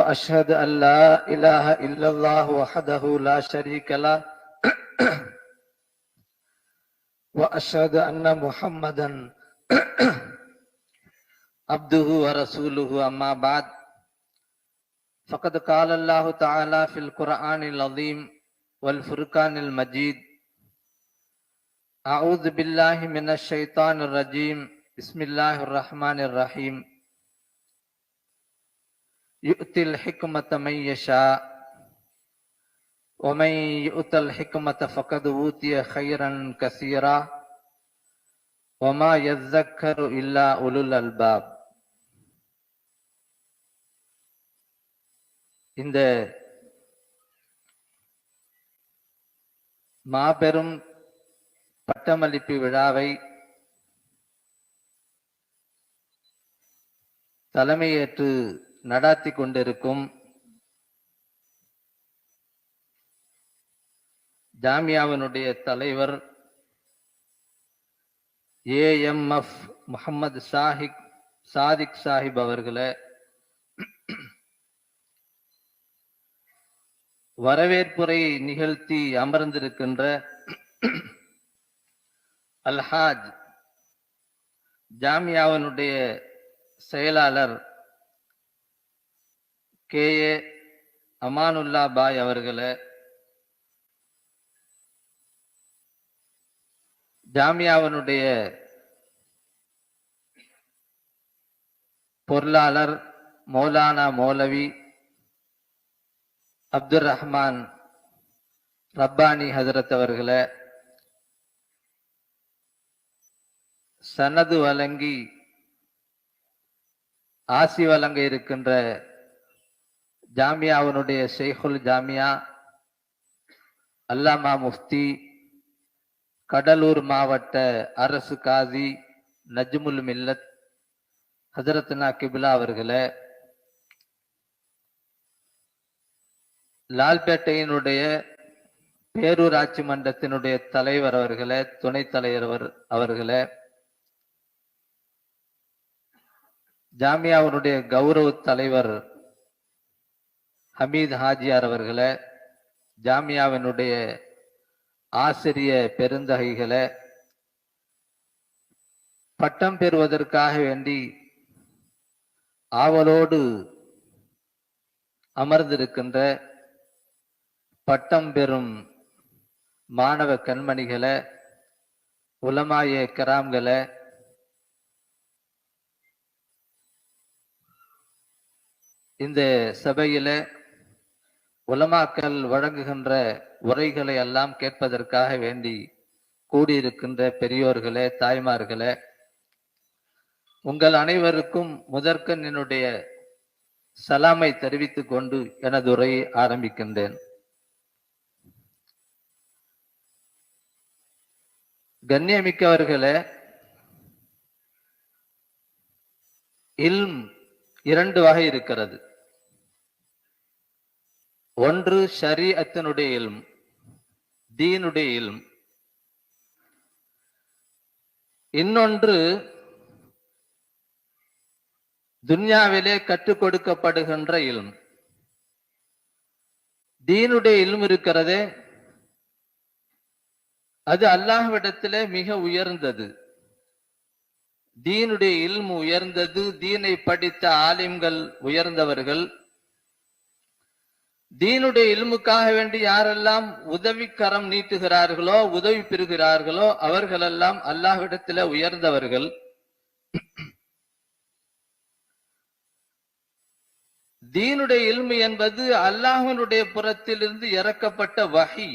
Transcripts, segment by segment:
وأشهد أن لا إله إلا الله وحده لا شريك له. وأشهد أن محمدا عبده ورسوله أما بعد. فقد قال الله تعالى في القرآن العظيم والفرقان المجيد أعوذ بالله من الشيطان الرجيم. بسم الله الرحمن الرحيم. يؤتي الحكمة من يشاء ومن يؤت الحكمة فقد أوتي خيرا كثيرا وما يذكر إلا أولو الألباب இந்த மாபெரும் பட்டமளிப்பு விழாவை தலைமையேற்று நடாத்தி கொண்டிருக்கும் ஜாமியாவினுடைய தலைவர் ஏஎம்எஃப் முகமது சாஹிக் சாதிக் சாஹிப் அவர்களை வரவேற்புரை நிகழ்த்தி அமர்ந்திருக்கின்ற அல்ஹாஜ் ஜாமியாவினுடைய செயலாளர் கே. ஏ. அமானுல்லா பாய் அவர்களை ஜாமியாவினுடைய பொருளாளர் மௌலானா மௌலவி அப்துல் ரஹ்மான் ரப்பானி ஹசரத் அவர்களை சனது வழங்கி ஆசி வழங்க இருக்கின்ற ஜாமியாவினுடைய ஷேகுல் ஜாமியா அல்லாமா முஃப்தி கடலூர் மாவட்ட அரசு காதி நஜ்முல் மில்லத் ஹசரத்னா கிபிலா அவர்களே லால்பேட்டையினுடைய பேரூராட்சி மன்றத்தினுடைய தலைவர் அவர்களே துணைத் தலைவர் அவர்களே ஜாமியாவுடைய கௌரவ தலைவர் ஹமீத் ஹாஜியார் அவர்களை ஜாமியாவினுடைய ஆசிரிய பெருந்தகைகளை பட்டம் பெறுவதற்காக வேண்டி ஆவலோடு அமர்ந்திருக்கின்ற பட்டம் பெறும் மாணவ கண்மணிகளை உலமாய கிராம்களை இந்த சபையில உலமாக்கள் வழங்குகின்ற உரைகளை எல்லாம் கேட்பதற்காக வேண்டி கூடியிருக்கின்ற பெரியோர்களே தாய்மார்களே உங்கள் அனைவருக்கும் முதற்கண் என்னுடைய சலாமை தெரிவித்துக் கொண்டு எனது உரையை ஆரம்பிக்கின்றேன். கண்ணியமிக்கவர்களே இல்ம் இரண்டு வகை இருக்கிறது. ஒன்று ஷரீஅத்தினுடைய இல்ம் தீனுடைய இல்ம். இன்னொன்று துன்யாவிலே கற்றுக் கொடுக்கப்படுகின்ற இல்ம். தீனுடைய இல்ம் இருக்கிறதே அது அல்லாஹ்விடத்திலே மிக உயர்ந்தது. தீனுடைய இல்மு உயர்ந்தது தீனை படித்த ஆலிம்கள் உயர்ந்தவர்கள் தீனுடைய இல்முக்காக வேண்டி யாரெல்லாம் உதவி கரம் நீட்டுகிறார்களோ உதவி பெறுகிறார்களோ அவர்களெல்லாம் அல்லாஹ்விடத்தில உயர்ந்தவர்கள். தீனுடைய இல்மு என்பது அல்லாஹனுடைய புறத்திலிருந்து இறக்கப்பட்ட வகி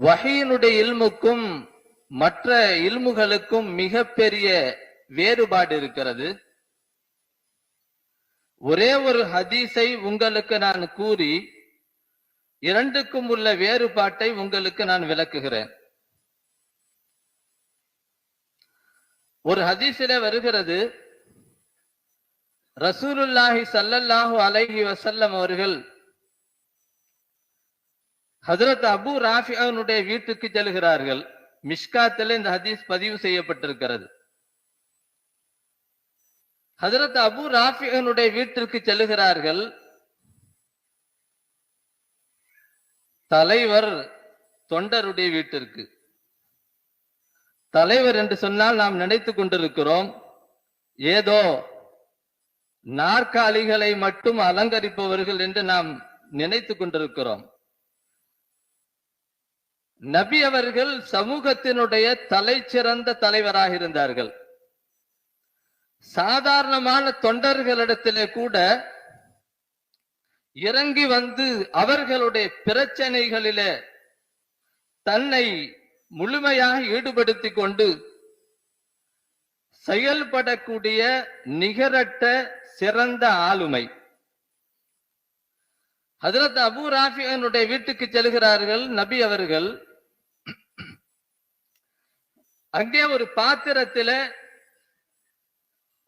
வகையினுடைய இல்முக்கும் மற்ற இல்முகளுக்கும் மிகப்பெரிய வேறுபாடு இருக்கிறது. ஒரே ஒரு ஹதீஸை உங்களுக்கு நான் கூறி இரண்டுக்கும் உள்ள வேறுபாட்டை உங்களுக்கு நான் விளக்குகிறேன். ஒரு ஹதீஸில வருகிறது ரசூலுல்லாஹி சல்லல்லாஹு அலைஹி வசல்லம் அவர்கள் ஹசரத் அபு ராஃபியனுடைய வீட்டுக்கு செல்கிறார்கள். மிஷ்காத்தில் இந்த ஹதீஸ் பதிவு செய்யப்பட்டிருக்கிறது. ஹசரத் அபு ராஃபியனுடைய வீட்டிற்கு செல்லுகிறார்கள். தலைவர் தொண்டருடைய வீட்டிற்கு. தலைவர் என்று சொன்னால் நாம் நினைத்துக் கொண்டிருக்கிறோம். ஏதோ நாற்காலிகளை மட்டும் அலங்கரிப்பவர்கள் என்று நாம் நினைத்துக் கொண்டிருக்கிறோம். நபி அவர்கள் சமூகத்தினுடைய தலை சிறந்த தலைவராக இருந்தார்கள். சாதாரணமான தொண்டர்களிடத்திலே கூட இறங்கி வந்து அவர்களுடைய பிரச்சனைகளிலே தன்னை முழுமையாக ஈடுபடுத்திக் கொண்டு செயல்படக்கூடிய நிகரட்ட சிறந்த ஆளுமை. ஹதரத் அபு ராஃபியனுடைய வீட்டுக்கு செல்கிறார்கள் நபி அவர்கள். அங்கே ஒரு பாத்திரத்தில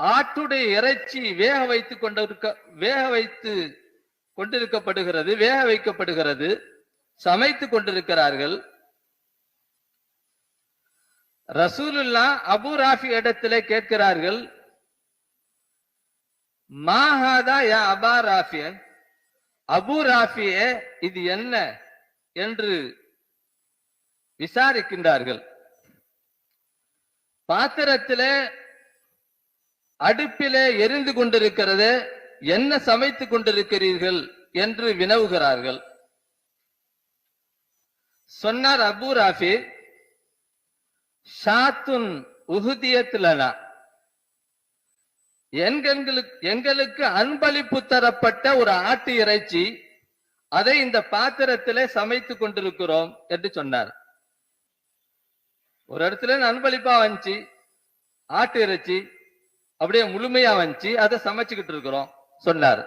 ஆட்டுடைய இறைச்சி வேக வைத்து கொண்டிருக்க வேக வைத்து கொண்டிருக்கப்படுகிறது வேக வைக்கப்படுகிறது சமைத்து கொண்டிருக்கிறார்கள். ரசூலுல்லா அபு ராஃபி இடத்திலே கேட்கிறார்கள் மாஹாதா யா அபா ராஃபிய? அபு ராஃபிய இது என்ன? என்று விசாரிக்கின்றார்கள். பாத்திரத்திலே அடுப்பிலே எரிந்து கொண்டிருக்கிறது. என்ன சமைத்துக் கொண்டிருக்கிறீர்கள் என்று வினவுகிறார்கள். சொன்னார் அபு ராஃபி ஷாத்துன் உகுதியத்துலனா எங்களுக்கு எங்களுக்கு அன்பளிப்பு தரப்பட்ட ஒரு ஆட்டு இறைச்சி அதை இந்த பாத்திரத்திலே சமைத்துக் கொண்டிருக்கிறோம் என்று சொன்னார். ஒரு இடத்துல அன்பளிப்பா வந்துச்சு. ஆட்டு இறைச்சி அப்படியே முழுமையா வந்துச்சு அதை சமைச்சுக்கிட்டு இருக்கிறோம் சொன்னார்.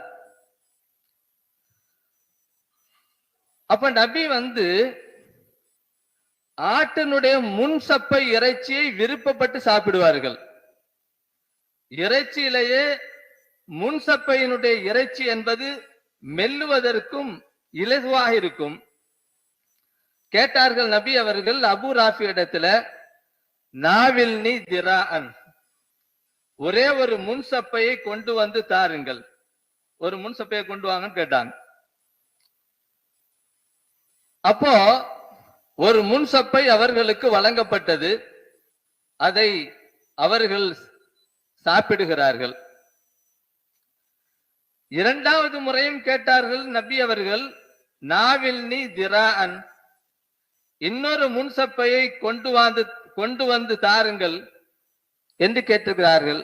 அப்ப நபி வந்து ஆட்டினுடைய முன் சப்பை இறைச்சியை விருப்பப்பட்டு சாப்பிடுவார்கள். இறைச்சியிலேயே முன் சப்பையினுடைய இறைச்சி என்பது மெல்லுவதற்கும் இலகுவாக இருக்கும். கேட்டார்கள் நபி அவர்கள் அபு ராஃபி இடத்துல நாவில் நீ திரான் ஒரே ஒரு முன் சப்பையை கொண்டு வந்து தாருங்கள். ஒரு முன் சப்பையை கொண்டு வாங்கன்னு கேட்டாங்க. அப்போ ஒரு முன் சப்பை அவர்களுக்கு வழங்கப்பட்டது. அதை அவர்கள் சாப்பிடுகிறார்கள். இரண்டாவது முறையும் கேட்டார்கள் நபி அவர்கள் நாவில் நீ திரான் இன்னொரு முன் சப்பையை கொண்டு வந்து கொண்டு வந்து தாருங்கள். என்று கேட்டிருக்கிறார்கள்.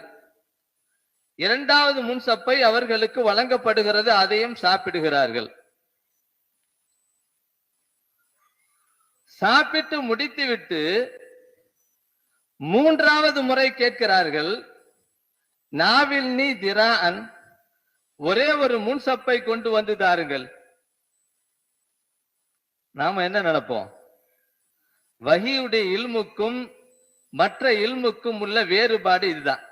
இரண்டாவது முன் சப்பை அவர்களுக்கு வழங்கப்படுகிறது அதையும் சாப்பிடுகிறார்கள். சாப்பிட்டு முடித்துவிட்டு மூன்றாவது முறை கேட்கிறார்கள் நாவில் நீ திரான் ஒரே ஒரு முன் சப்பை கொண்டு வந்து தாருங்கள். நாம என்ன நினைப்போம்? வகியுடைய இல்முக்கும் மற்ற இல்முக்கும் உள்ள வேறுபாடு இதுதான்.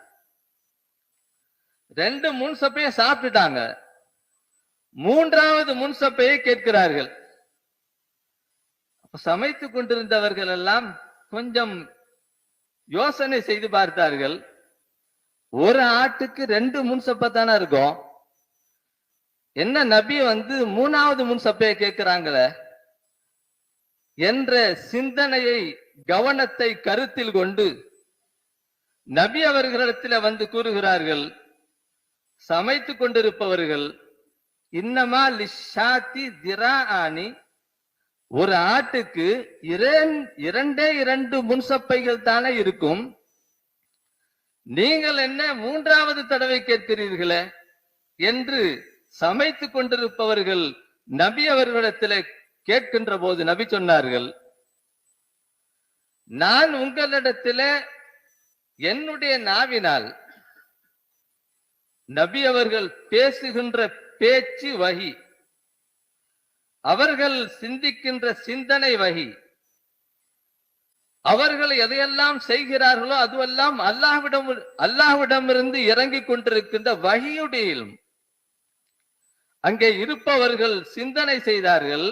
ரெண்டு முன் சப்பையை சாப்பிட்டுட்டாங்க. மூன்றாவது முன் சப்பையை கேட்கிறார்கள் சமைத்து கொண்டிருந்தவர்கள் எல்லாம் கொஞ்சம் யோசனை செய்து பார்த்தார்கள். ஒரு ஆட்டுக்கு ரெண்டு முன்சப்பை தானே இருக்கும். என்ன நபி வந்து மூணாவது முன்சப்பையை கேட்கிறாங்களே? என்ற சிந்தனையை கவனத்தை கருத்தில் கொண்டு நபி அவர்களிடத்தில் வந்து கூறுகிறார்கள் சமைத்து கொண்டிருப்பவர்கள் இன்னமா லிஷாத்தி திரா ஆணி ஒரு ஆட்டுக்கு இரண்டே இரண்டு முன்சப்பைகள் தானே இருக்கும். நீங்கள் என்ன மூன்றாவது தடவை கேட்கிறீர்களே? என்று சமைத்து கொண்டிருப்பவர்கள் நபி அவர்களிடத்தில் கேட்கின்ற போது நபி சொன்னார்கள் நான் உங்களிடத்தில் என்னுடைய நாவினால் நபி அவர்கள் பேசுகின்ற பேச்சு வகி அவர்கள் சிந்திக்கின்ற சிந்தனை வகி அவர்கள் எதையெல்லாம் செய்கிறார்களோ அதுவெல்லாம் அல்லாஹ்விடம் அல்லாஹ்விடமிருந்து இறங்கிக் கொண்டிருக்கின்ற வகியுடைய அங்கே இருப்பவர்கள் சிந்தனை செய்தார்கள்.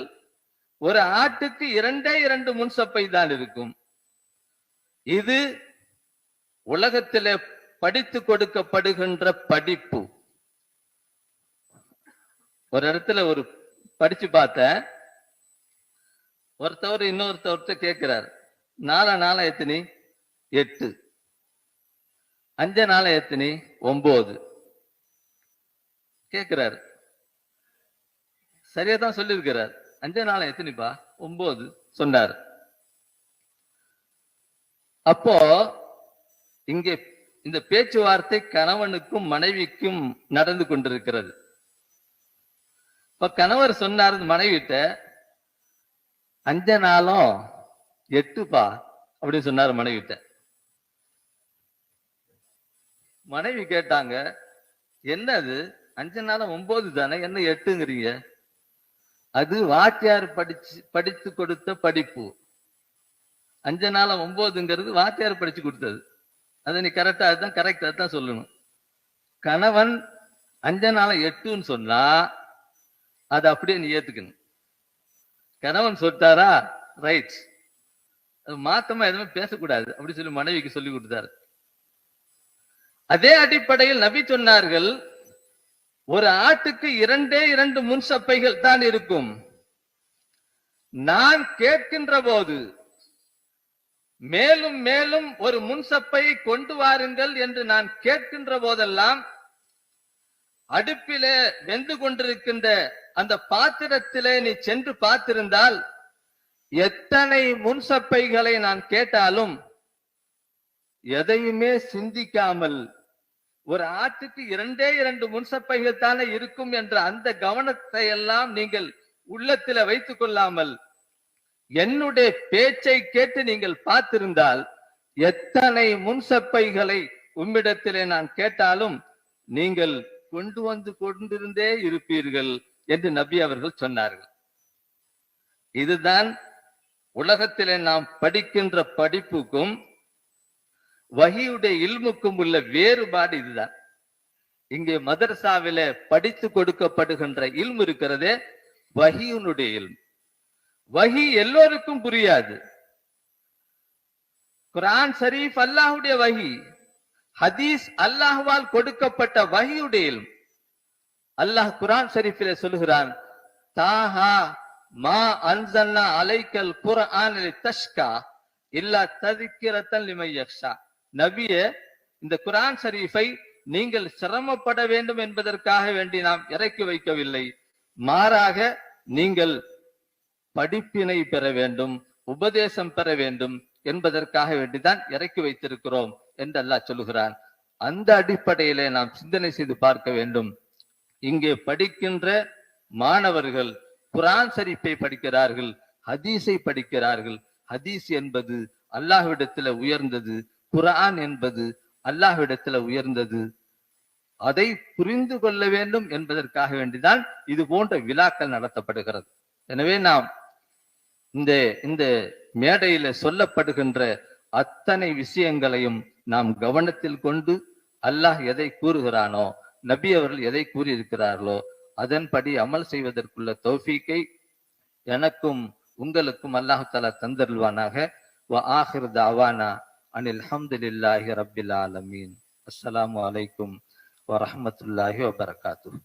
ஒரு ஆட்டுக்கு இரண்டே இரண்டு முன்சப்பை தான் இருக்கும். இது உலகத்திலே படித்து கொடுக்கப்படுகின்ற படிப்பு. ஒரு இடத்துல ஒரு படிச்சு பார்த்தேன். ஒருத்தவர் இன்னொருத்தவர்கிட்ட கேட்கிறார் நாலா நாளா எத்தனி? எட்டு. அஞ்ச நாளா எத்தனி? ஒன்பது கேட்கிறார். சரியா தான் சொல்லியிருக்கிறார். அஞ்ச நாளா எத்தனிப்பா? ஒன்பது சொன்னார். அப்போ இங்கே இந்த பேச்சுவார்த்தை கணவனுக்கும் மனைவிக்கும் நடந்து கொண்டிருக்கிறது. இப்ப கணவர் சொன்னார் மனைவிட்ட அஞ்ச நாளும் எட்டுப்பா அப்படின்னு சொன்னார் மனைவிட்ட. மனைவி கேட்டாங்க என்னது? அஞ்சு நாளும் ஒன்பது தானே? என்ன எட்டுங்கிறீங்க? அது வாத்தியார் படிச்சு படித்து கொடுத்த படிப்பு. அஞ்சு நாளும் ஒன்பதுங்கிறது வாத்தியார் படிச்சு கொடுத்தது. அதை நீ கரெக்டா அதுதான் கரெக்டாக தான் சொல்லணும். கணவன் அஞ்ச நாளை எட்டுன்னு சொன்னா அதை அப்படியே நீ ஏத்துக்கணும். கணவன் சொல்லிட்டாரா? ரைட் அது மாத்தமா எதுவுமே பேசக்கூடாது அப்படி சொல்லி மனைவிக்கு சொல்லி கொடுத்தாரு. அதே அடிப்படையில் நபி சொன்னார்கள் ஒரு ஆட்டுக்கு இரண்டே இரண்டு முன் சப்பைகள் தான் இருக்கும். நான் கேட்கின்ற போது மேலும் மேலும் ஒரு முன்சப்பையை கொண்டு வாருங்கள் என்று நான் கேட்கின்ற போதெல்லாம் அடுப்பிலே வெந்து கொண்டிருக்கின்ற அந்த பாத்திரத்திலே நீ சென்று பார்த்திருந்தால் எத்தனை முன்சப்பைகளை நான் கேட்டாலும் எதையுமே சிந்திக்காமல் ஒரு ஆட்டுக்கு இரண்டே இரண்டு முன்சப்பைகள் தானே இருக்கும் என்ற அந்த கவனத்தை எல்லாம் நீங்கள் உள்ளத்தில வைத்துக் கொள்ளாமல் என்னுடைய பேச்சை கேட்டு நீங்கள் பார்த்திருந்தால் எத்தனை முன்சப்பைகளை உம்மிடத்திலே நான் கேட்டாலும் நீங்கள் கொண்டு வந்து கொண்டிருந்தே இருப்பீர்கள் என்று நபி அவர்கள் சொன்னார்கள். இதுதான் உலகத்திலே நாம் படிக்கின்ற படிப்புக்கும் வகியுடைய இல்முக்கும் உள்ள வேறுபாடு இதுதான். இங்கே மதரசாவில படித்து கொடுக்கப்படுகின்ற இல்மு இருக்கிறதே வகியுனுடைய இல்மு. வகி எல்லோருக்கும் புரியாது. குரான் ஷரீஃப் அல்லாஹுடைய வகி ஹதீஸ் அல்லாஹுவால் கொடுக்கப்பட்ட வகியுடைய அல்லாஹ் குரான் ஷரீஃபிலே சொல்லுகிறான் தாஹா மா அன்சல்னா அலைக்கல் குர்ஆன் தஷ்கா இல்லா ததிக்கிறத்தன் லிமையக்ஷா நபியே இந்த குரான் ஷரீஃபை நீங்கள் சிரமப்பட வேண்டும் என்பதற்காக வேண்டி நாம் இறக்கி வைக்கவில்லை. மாறாக நீங்கள் படிப்பினை பெற வேண்டும் உபதேசம் பெற வேண்டும் என்பதற்காக வேண்டிதான் இறக்கி வைத்திருக்கிறோம் என்று அல்லாஹ் சொல்லுகிறான். அந்த அடிப்படையிலே நாம் சிந்தனை செய்து பார்க்க வேண்டும். இங்கே படிக்கின்ற மாணவர்கள் குரான் சரிப்பை படிக்கிறார்கள் ஹதீஸை படிக்கிறார்கள். ஹதீஸ் என்பது அல்லாஹ்விடத்துல உயர்ந்தது குரான் என்பது அல்லாஹ்விடத்துல உயர்ந்தது. அதை புரிந்து கொள்ள வேண்டும் என்பதற்காக வேண்டிதான் இது போன்ற விழாக்கள் நடத்தப்படுகிறது. எனவே நாம் இந்த இந்த மேடையில சொல்லப்படுகின்ற அத்தனை விஷயங்களையும் நாம் கவனத்தில் கொண்டு அல்லாஹ் எதை கூறுகிறானோ நபி அவர்கள் எதை கூறியிருக்கிறார்களோ அதன்படி அமல் செய்வதற்குள்ள தௌஃபீக்கை எனக்கும் உங்களுக்கும் அல்லாஹு தாலா தந்தருள்வானாக. வ ஆஹிர் தாவானா அனில் அல்ஹம்துலில்லாஹி ரப்பில் ஆலமீன். அஸ்ஸலாமு அலைக்கும் வரமத்துல்லாஹி வபரகாத்துஹு